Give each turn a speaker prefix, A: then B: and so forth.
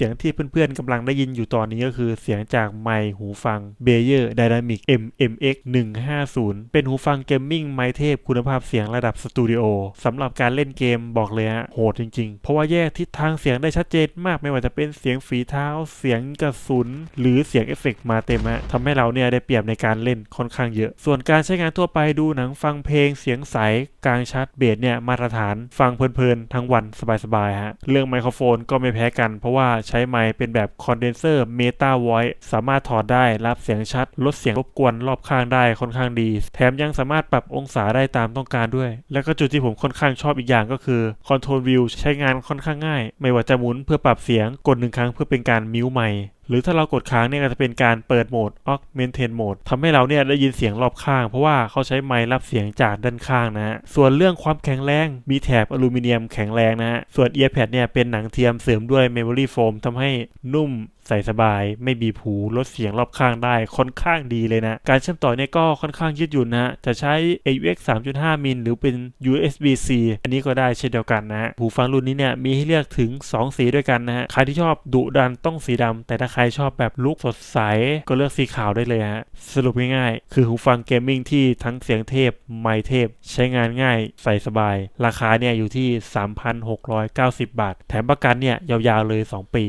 A: เสียงที่เพื่อนๆกำลังได้ยินอยู่ตอนนี้ก็คือเสียงจากไมค์หูฟัง b e y e r Dynamic MMX 150 เป็นหูฟังเกมมิ่งไมค์เทพคุณภาพเสียงระดับสตูดิโอสำหรับการเล่นเกมบอกเลยฮะโหดจริงๆ เพราะว่าแยกทิศทางเสียงได้ชัดเจนมากไม่ว่าจะเป็นเสียงฝีเท้า เสียงกระสุน หรือเสียงเอฟเฟกต์มาเต็มฮะทำให้เราเนี่ยได้เปรียบในการเล่นค่อนข้างเยอะ ส่วนการใช้งานทั่วไปดูหนังฟังเพลงเสียงใสกลางชัดเบสเนี่ยมาตรฐานฟังเพลินๆทั้งวันสบายๆฮะเรื่องไมโครโฟนก็ไม่แพ้กันเพราะว่าใช้ไมค์เป็นแบบคอนเดนเซอร์เมตาไวท์สามารถถอดได้รับเสียงชัด ลดเสียงรบกวนรอบข้างได้ค่อนข้างดี แถมยังสามารถปรับองศาได้ตามต้องการด้วย แล้วก็จุดที่ผมค่อนข้างชอบอีกอย่างก็คือคอนโทรลวิวใช้งานค่อนข้างง่าย ไม่ว่าจะหมุนเพื่อปรับเสียงกดหนึ่งครั้งเพื่อเป็นการมิวไมค์ หรือถ้าเรากดค้างเนี่ยก็จะเป็นการเปิดโหมด Augmented Mode ทำให้เราเนี่ยได้ยินเสียงรอบข้าง เพราะว่าเขาใช้ไมค์รับเสียงจากด้านข้างนะฮะ ส่วนเรื่องความแข็งแรง มีแถบอลูมิเนียมแข็งแรงนะฮะ ส่วน Earpad เนี่ยเป็นหนังเทียมเสริมด้วย Memory Foam ทำให้นุ่ม ใส่สบาย ไม่บีบหูลดเสียงรอบข้างได้ค่อนข้างดีเลยนะ การเชื่อมต่อเนี่ยก็ค่อนข้างยืดหยุ่นนะจะใช้ AUX 3.5 มิลหรือเป็น USB-C อันนี้ก็ได้เช่นเดียวกันนะหูฟังรุ่นนี้เนี่ยมีให้เลือกถึง 2 สีด้วยกันนะฮะใครที่ชอบดุดันต้องสีดำแต่ถ้าใครชอบแบบลุคสดใสก็เลือกสีขาวได้เลยฮะสรุปง่ายๆคือหูฟังเกมมิ่งที่ทั้งเสียงเทพไมเทพ ใช้งานง่ายใส่สบาย ราคาเนี่ยอยู่ที่ 3,690 บาท แถมประกันเนี่ยยาวๆเลย 2 ปี